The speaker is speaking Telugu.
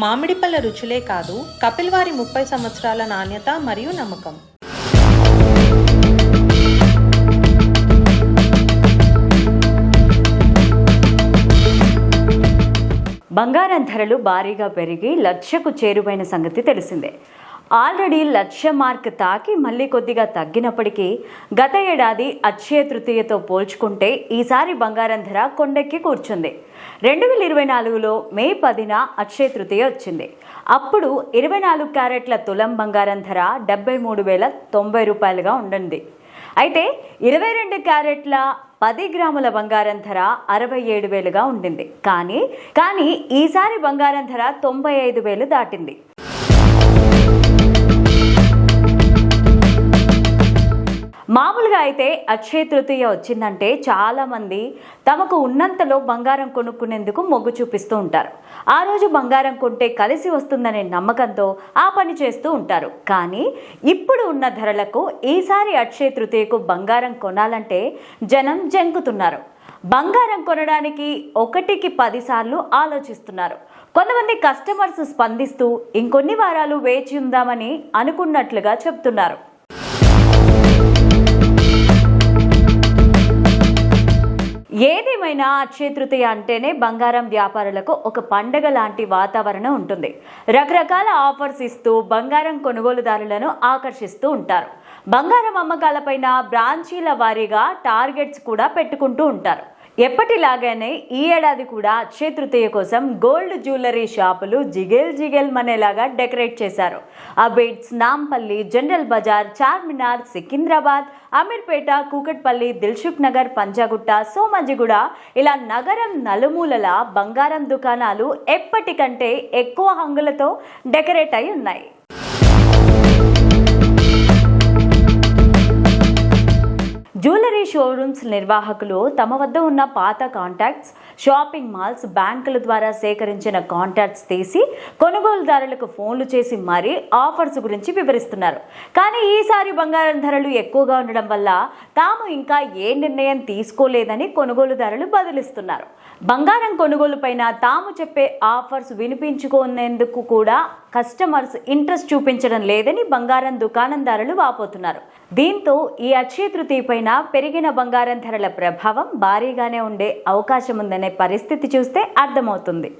మామిడి పళ్ళ రుచులే కాదు కపిల్ వారి ముప్పై సంవత్సరాల నాణ్యత మరియు నమ్మకం. బంగారం ధరలు భారీగా పెరిగి లక్షకు చేరువైన సంగతి తెలిసిందే. ఆల్రెడీ లక్ష మార్క్ తాకి మళ్ళీ కొద్దిగా తగ్గినప్పటికీ గత ఏడాది అక్షయ తృతీయతో పోల్చుకుంటే ఈసారి బంగారం ధర కొండెక్కి కూర్చుంది. రెండు వేల ఇరవై నాలుగులో మే పదిన అక్షయ తృతీయ వచ్చింది. అప్పుడు ఇరవై నాలుగు క్యారెట్ల తులం బంగారం ధర డెబ్బై మూడు వేల తొంభై రూపాయలుగా ఉండింది. అయితే ఇరవై రెండు క్యారెట్ల పది గ్రాముల బంగారం ధర అరవై ఏడు వేలుగా ఉండింది. కానీ కానీ ఈసారి బంగారం ధర తొంభై ఐదు వేలు దాటింది. మామూలుగా అయితే అక్షయ తృతీయ వచ్చిందంటే చాలామంది తమకు ఉన్నంతలో బంగారం కొనుక్కునేందుకు మొగ్గు చూపిస్తూ ఉంటారు. ఆ రోజు బంగారం కొంటే కలిసి వస్తుందనే నమ్మకంతో ఆ పని చేస్తూ ఉంటారు. కానీ ఇప్పుడు ఉన్న ధరలకు ఈసారి అక్షయ తృతీయకు బంగారం కొనాలంటే జనం జంకుతున్నారు. బంగారం కొనడానికి ఒకటికి పదిసార్లు ఆలోచిస్తున్నారు. కొంతమంది కస్టమర్స్ స్పందిస్తూ ఇంకొన్ని వారాలు వేచి ఉందామని అనుకున్నట్లుగా చెప్తున్నారు. ఏదేమైనా అక్షయ తృతీయ అంటేనే బంగారం వ్యాపారులకు ఒక పండగ లాంటి వాతావరణం ఉంటుంది. రకరకాల ఆఫర్స్ ఇస్తూ బంగారం కొనుగోలుదారులను ఆకర్షిస్తూ ఉంటారు. బంగారం అమ్మకాలపైన బ్రాంచీల వారీగా టార్గెట్స్ కూడా పెట్టుకుంటూ ఉంటారు. ఎప్పటిలాగానే ఈ ఏడాది కూడా అక్షయ తృతీయ కోసం గోల్డ్ జ్యువెలరీ షాపులు జిగేల్ జిగేల్ మనేలాగా డెకరేట్ చేశారు. అబిడ్స్ నాంపల్లి జనరల్ బజార్ చార్మినార్ సికింద్రాబాద్ అమీర్పేట కూకట్పల్లి దిల్సుఖ్ నగర్ పంజాగుట్ట సోమంజిగూడ ఇలా నగరం నలుమూలల బంగారం దుకాణాలు ఎప్పటికంటే ఎక్కువ హంగులతో డెకరేట్ అయి ఉన్నాయి. జ్యువెలరీ షోరూమ్స్ నిర్వాహకులు తమ వద్ద ఉన్న పాత కాంటాక్ట్స్ షాపింగ్ మాల్స్ బ్యాంకుల ద్వారా సేకరించిన కాంటాక్ట్స్ తీసి కొనుగోలుదారులకు ఫోన్లు చేసి మరీ ఆఫర్స్ గురించి వివరిస్తున్నారు. కానీ ఈసారి బంగారం ధరలు ఎక్కువగా ఉండడం వల్ల తాము ఇంకా ఏ నిర్ణయం తీసుకోలేదని కొనుగోలుదారులు బదులిస్తున్నారు. బంగారం కొనుగోలుపైన తాము చెప్పే ఆఫర్స్ వినిపించుకునేందుకు కూడా కస్టమర్స్ ఇంట్రెస్ట్ చూపించడం లేదని బంగారం దుకాణందారులు వాపోతున్నారు. దీంతో ఈ అక్షయ పైన పెరిగిన బంగారం ధరల ప్రభావం భారీగానే ఉండే అవకాశం ఉందనే పరిస్థితి చూస్తే అర్థమవుతుంది.